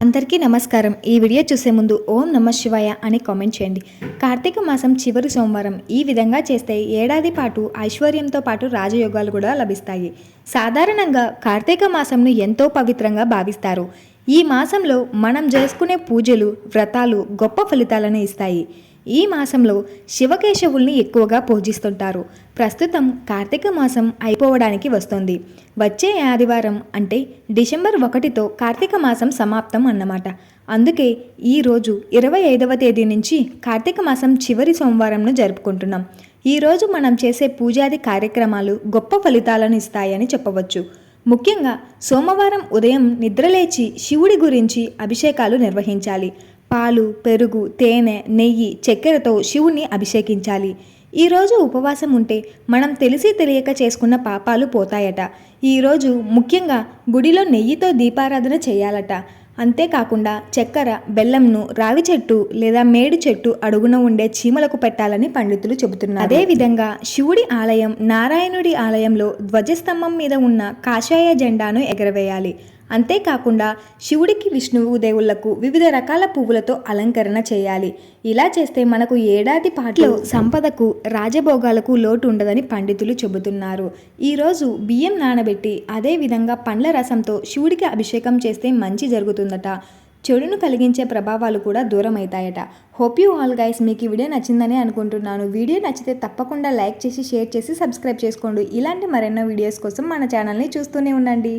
అందరికీ నమస్కారం. ఈ వీడియో చూసే ముందు ఓం నమ శివాయ అని కామెంట్ చేయండి. కార్తీక మాసం చివరి సోమవారం. ఈ విధంగా చేస్తే ఏడాది పాటు ఐశ్వర్యంతో పాటు రాజయోగాలు కూడా లభిస్తాయి. సాధారణంగా కార్తీక మాసంను ఎంతో పవిత్రంగా భావిస్తారు. ఈ మాసంలో మనం చేసుకునే పూజలు వ్రతాలు గొప్ప ఫలితాలను ఇస్తాయి. ఈ మాసంలో శివకేశవుల్ని ఎక్కువగా పూజిస్తుంటారు. ప్రస్తుతం కార్తీక మాసం అయిపోవడానికి వస్తుంది. వచ్చే ఆదివారం అంటే డిసెంబర్ ఒకటితో కార్తీక మాసం సమాప్తం అన్నమాట. అందుకే ఈ రోజు ఇరవై ఐదవ తేదీ నుంచి కార్తీక మాసం చివరి సోమవారంను జరుపుకుంటున్నాం. ఈరోజు మనం చేసే పూజాది కార్యక్రమాలు గొప్ప ఫలితాలను ఇస్తాయని చెప్పవచ్చు. ముఖ్యంగా సోమవారం ఉదయం నిద్రలేచి శివుడి గురించి అభిషేకాలు నిర్వహించాలి. పాలు పెరుగు తేనె నెయ్యి చక్కెరతో శివుణ్ణి అభిషేకించాలి. ఈరోజు ఉపవాసం ఉంటే మనం తెలిసి తెలియక చేసుకున్న పాపాలు పోతాయట. ఈరోజు ముఖ్యంగా గుడిలో నెయ్యితో దీపారాధన చేయాలట. అంతేకాకుండా చక్కెర బెల్లంను రావి చెట్టు లేదా మేడి చెట్టు అడుగున ఉండే చీమలకు పెట్టాలని పండితులు చెబుతున్నారు. అదేవిధంగా శివుడి ఆలయం నారాయణుడి ఆలయంలో ధ్వజస్తంభం మీద ఉన్న కాషాయ జెండాను ఎగరవేయాలి. అంతేకాకుండా శివుడికి విష్ణువు దేవుళ్ళకు వివిధ రకాల పువ్వులతో అలంకరణ చేయాలి. ఇలా చేస్తే మనకు ఏడాది పాటలో సంపదకు రాజభోగాలకు లోటు ఉండదని పండితులు చెబుతున్నారు. ఈరోజు బియ్యం నానబెట్టి అదే విధంగా పండ్ల రసంతో శివుడికి అభిషేకం చేస్తే మంచి జరుగుతుందట. చెడును కలిగించే ప్రభావాలు కూడా దూరం అవుతాయట హోప్ యూ ఆల్ గైస్ మీకు ఈ వీడియో నచ్చిందని అనుకుంటున్నాను. వీడియో నచ్చితే తప్పకుండా లైక్ చేసి షేర్ చేసి సబ్స్క్రైబ్ చేసుకోండి. ఇలాంటి మరెన్నో వీడియోస్ కోసం మన ఛానల్ని చూస్తూనే ఉండండి.